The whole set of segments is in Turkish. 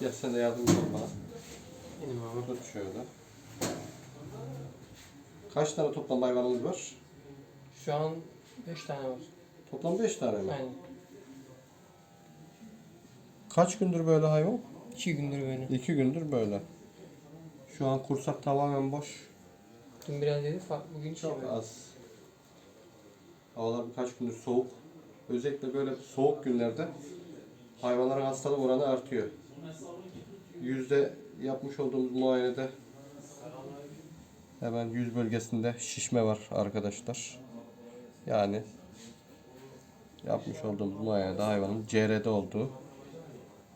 Gel sen de yardımcı ol bana. Benim abi. Tut şöyle. Kaç tane toplam hayvanımız var? Şu an 5 tane var. Toplam 5 tane mi? Aynen. Kaç gündür böyle hayvan? 2 gündür böyle. 2 gündür böyle. Şu an kursak tamamen boş. Dün biraz yedi, fa- bugün hiç Çok yemedi. az. Havalar birkaç gündür soğuk. Özellikle böyle soğuk günlerde hayvanların hastalık oranı artıyor. Yüzde yapmış olduğumuz muayenede hemen yüz bölgesinde şişme var arkadaşlar. Yani yapmış olduğumuz muayenede hayvanın CR'de olduğu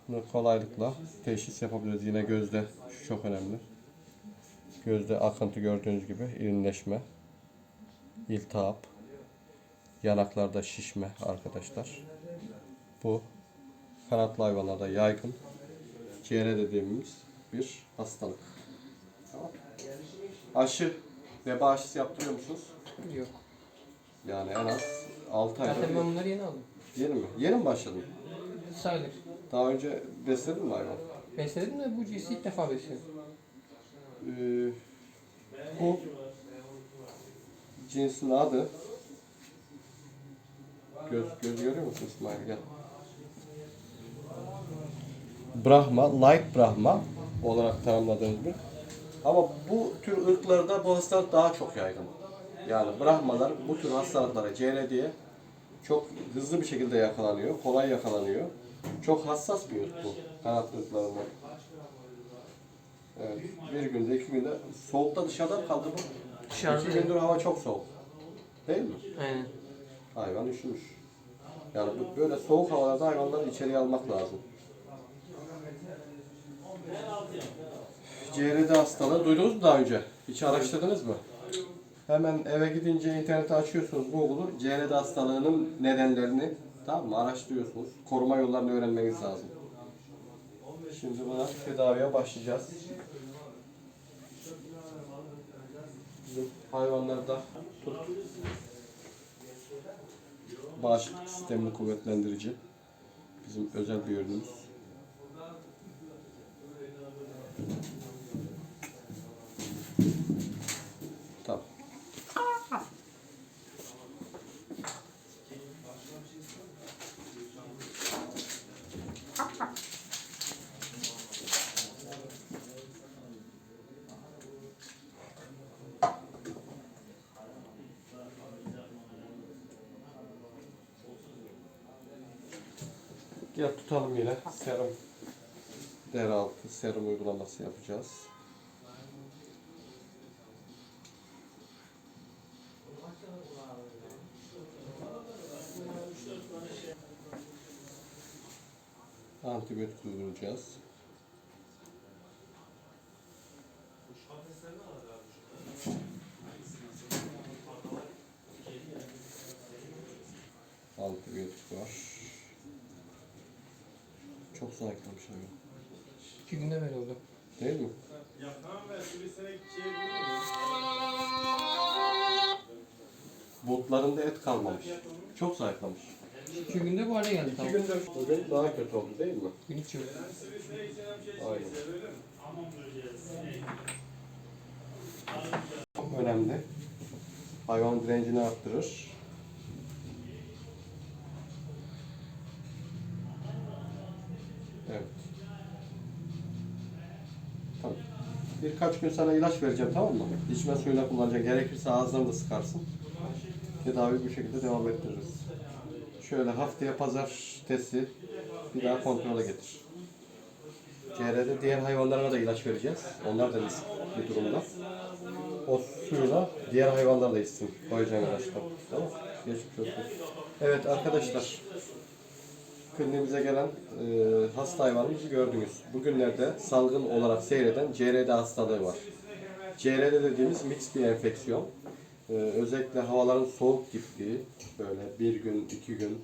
bunu kolaylıkla teşhis yapabiliriz. Yine gözde şu çok önemli. Gözde akıntı gördüğünüz gibi irinleşme, iltihap, yanaklarda şişme arkadaşlar. Bu kanatlı hayvanlarda yaygın CR dediğimiz bir hastalık. Tamam. Aşı, veba aşısı yaptırıyor musunuz? Yok. Yani en az 6 ayda Zaten ben bunları yeni aldım. Yeni mi? Yeni mi başladın? Sayılır. Daha önce besledin mi hayvan? Besledim de bu cinsi ilk defa besliyorum. Ee, bu cinsin adı göz, göz görüyor musun İsmail gel. Brahma, light Brahma olarak tanımladığımız bir. Ama bu tür ırklarda bu hastalık daha çok yaygın. Yani Brahmalar bu tür hastalıklara CR diye çok hızlı bir şekilde yakalanıyor, kolay yakalanıyor. Çok hassas bir ırk bu kanat ırklarında. Evet, bir günde, iki günde soğukta dışarıda kaldı bu. Dışarıda İki gündür hava çok soğuk. Değil mi? Aynen. Hayvan üşümüş. Yani böyle soğuk havalarda hayvanları içeriye almak lazım. CRD hastalığı duydunuz mu daha önce? Hiç araştırdınız mı? Hemen eve gidince internete açıyorsunuz Google'u. CRD hastalığının nedenlerini tamam mı? Araştırıyorsunuz. Koruma yollarını öğrenmeniz lazım. Şimdi buna tedaviye başlayacağız. Bizim hayvanlarda tut. Bağışıklık sistemini kuvvetlendirici. Bizim özel bir ürünümüz. Tamam. Gel tutalım yine. Serum. Deraltı serum uygulaması yapacağız. Antibiyotik uygulayacağız. Antibiyotik var. Çok zayıflamış hayvan. 2 günde böyle oldu. Değil mi? Botlarında et kalmamış. Çok zayıflamış. 2 günde bu hale geldi İki tamam. gündür bugün daha kötü oldu değil mi? Gün hiç yok. Aynen. Çok önemli. Hayvan direncini arttırır. Evet. Tamam. Birkaç gün sana ilaç vereceğim tamam mı? İçme suyuyla kullanacaksın. Gerekirse ağzından da sıkarsın. Tedavi bu şekilde devam ettiririz. Şöyle haftaya pazar testi bir daha kontrole getir. CR'de diğer hayvanlara da ilaç vereceğiz. Onlar da risk bir durumda. O suyla diğer hayvanlar da içsin. Koyacağım ilaçtan. Tamam Geçmiş olsun. Evet arkadaşlar. Kliniğimize gelen e, hasta hayvanımızı gördünüz. Bugünlerde salgın olarak seyreden CRD hastalığı var. CRD dediğimiz mix bir enfeksiyon. E, özellikle havaların soğuk gittiği, böyle bir gün, iki gün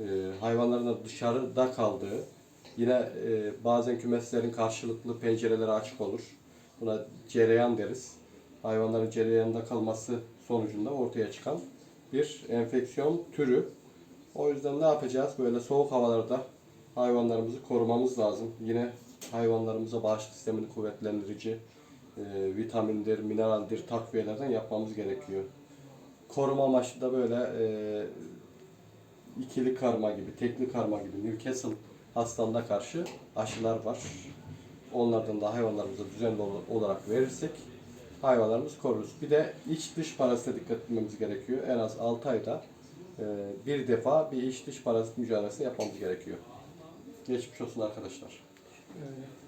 e, hayvanların da dışarıda kaldığı, yine e, bazen kümeslerin karşılıklı pencereleri açık olur. Buna cereyan deriz. Hayvanların cereyanda kalması sonucunda ortaya çıkan bir enfeksiyon türü. O yüzden ne yapacağız? Böyle soğuk havalarda hayvanlarımızı korumamız lazım. Yine hayvanlarımıza bağışıklık sistemini kuvvetlendirici e, vitamindir, mineraldir, takviyelerden yapmamız gerekiyor. Koruma amaçlı da böyle e, ikili karma gibi, tekli karma gibi Newcastle hastalığına karşı aşılar var. Onlardan da hayvanlarımıza düzenli ol- olarak verirsek hayvanlarımızı koruruz. Bir de iç dış parazite dikkat etmemiz gerekiyor. En az 6 ayda bir defa bir iç dış parazit mücadelesini yapmamız gerekiyor. Geçmiş olsun arkadaşlar. Öyle.